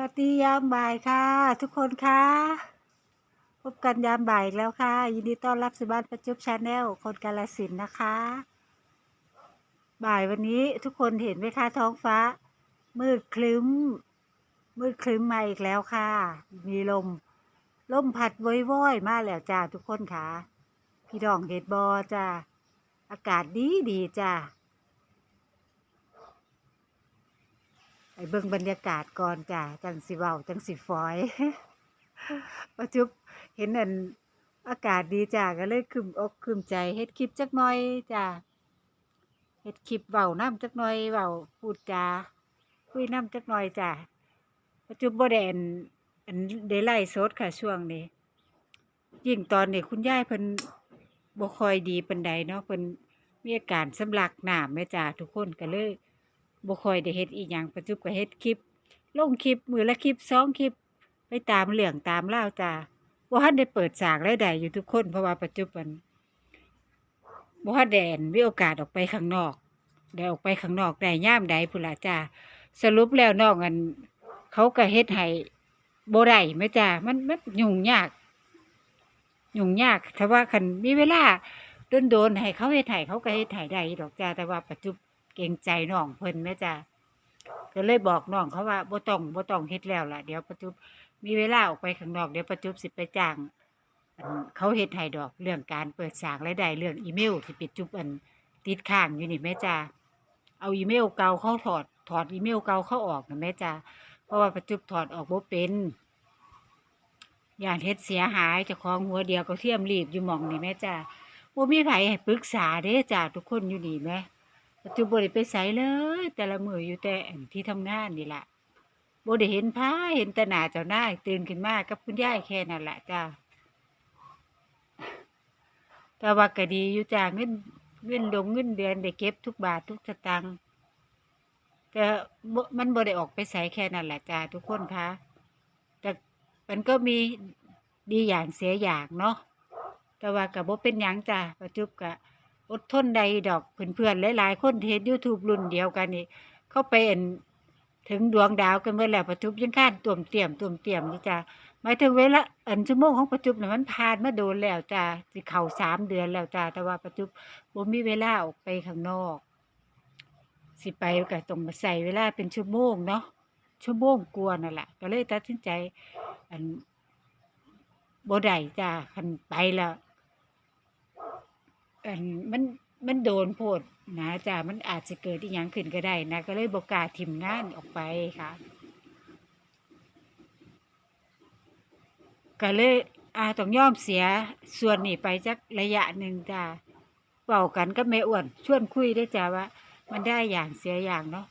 วัสดียามบ่ายค่ะ ทุกคนค่ะ พบกันยามบ่ายอีกแล้วค่ะ ยินดีต้อนรับสู่บ้านประจุบชาแนลคนกาลสินนะคะ บ่ายวันนี้ทุกคนเห็นไหมคะท้องฟ้า มืดคลึ้ม มืดคลึ้มมาอีกแล้วค่ะ มีลม ลมพัดว้อยๆมาแล้วจ้าทุกคนค่ะ พี่ดองเห็ดบอจ้าอากาศดีดีจ้า ไปเบิ่งบรรยากาศก่อนจ้ะจังสิเว้าจังสิฟอยประจุบเห็นอันอากาศดีจ้ะก็เลยคึมอกคึมใจเฮ็ดคลิปจักหน่อยจ้ะเฮ็ดคลิปเว้าน้ำจักหน่อยเว้าพูดจาคุยน้ำจักหน่อยจ้ะประจุบบ่ได้อันอันได้ไล่สดค่ะช่วงนี้ ยิ่งตอนนี้คุณยายเพิ่นบ่คอยดีปานใดเนาะเพิ่นมีอาการสำลักน้ำแม่จ้ะทุกคนก็เลย บ่ค่อยได้เฮ็ดอีหยังปัจจุบันก็เฮ็ดคลิป ลงคลิปมือละคลิปสองคลิป ไปตามเรื่องตามราจ้าบ่ทันได้เปิดฉากรายได้อยู่ทุกคนเพราะว่าปัจจุบันบ่ทันได้อันมีโอกาสออกไปข้างนอกได้ออกไปข้างนอกได้ย่ามใดพุ่นละจ้าสรุปแล้วนองอันเขาก็เฮ็ดให้บ่ได้แม่จ้ามันมันยุ่งยาก ยุ่งยากถ้าว่าคันมีเวลาโดนๆให้เขาเฮ็ดให้เขาก็เฮ็ดให้ได้ดอกจ้าแต่ว่าปัจจุบัน เกรงใจน้องเพิ่นแม่จ้าก็เลยบอกน้องเขาว่าบ่ต้องบ่ต้องเฮ็ดแล้วล่ะเดี๋ยวประจุบมีเวลาออกไปข้างนอกเดี๋ยวประจุบสิไปจ้างอันเขาเฮ็ดให้ดอกเรื่องการเปิดสางรายได้เรื่องอีเมลที่ปิดจุบอันติดค้างอยู่นี่แม่จ้าเอาอีเมลเก่าเขาถอดถอดอีเมลเก่าเขาออกนะแม่จ้าเพราะว่าประจุบถอดออกบ่เป็นย่านเฮ็ดเสียหายเจ้าของหัวเดียวก็เทียมรีบอยู่หมองนี่แม่จ้าบ่มีไผให้ปรึกษาเด้จ้าทุกคนอยู่นี่แหม ปัจจุบันไปใสเลย แต่ละมืออยู่แต่ที่ทำงานนี่แหละบ่ได้เห็นพาเห็นแต่หน้าเจ้านาตื่นขึ้นมากับคุณยายแค่นั้นแหละจ้าแต่ว่าก็ดีอยู่จ้าเงินเงินลงเงินเดือนได้เก็บทุกบาททุกสตางค์แต่มันบ่ได้ออกไปใสแค่นั้นแหละจ้าทุกคนคะแต่มันก็มีดีอย่างเสียอย่างเนาะแต่ว่าก็บ่เป็นยังจ้าปัจจุบก็ อดทนใดดอกเพื่อนๆหลายๆ คนเทศยูทูบรุ่นเดียวกันนี่เข้าไปเอ็นถึงดวงดาวกันเมื่อแล้วประจุบยังข้านตุ่มเตี่ยมตุ่มเตี่ยมนี่จ้ะหมายถึงเวลาอันชั่วโมงของประจุบนี่มันผ่านมาโดนแล้วจ้ะสิเข้าสามเดือนแล้วจ้ะแต่ว่าประจุบบ่มีเวลาออกไปข้างนอก สิไปก็ต้องมาใส่เวลาเป็นชั่วโมงเนาะชั่วโมงกว่านั่นแหละก็เลยตัดสินใจ อันบ่ได้จ้ะคันไปแล้ว อันมันมันโดนโพดนะจ้ะมันอาจจะเกิดอีหยังขึ้นก็ได้นะ ก็เลยบกล้าทิมงานออกไปค่ะ ก็เลยอาต้องยอมเสียส่วนนี้ไปจักระยะหนึ่งจ้ะเป่ากันก็ไม่อ้วนชวนคุยได้จ้ะว่า มันได้อย่างเสียอย่างเนาะ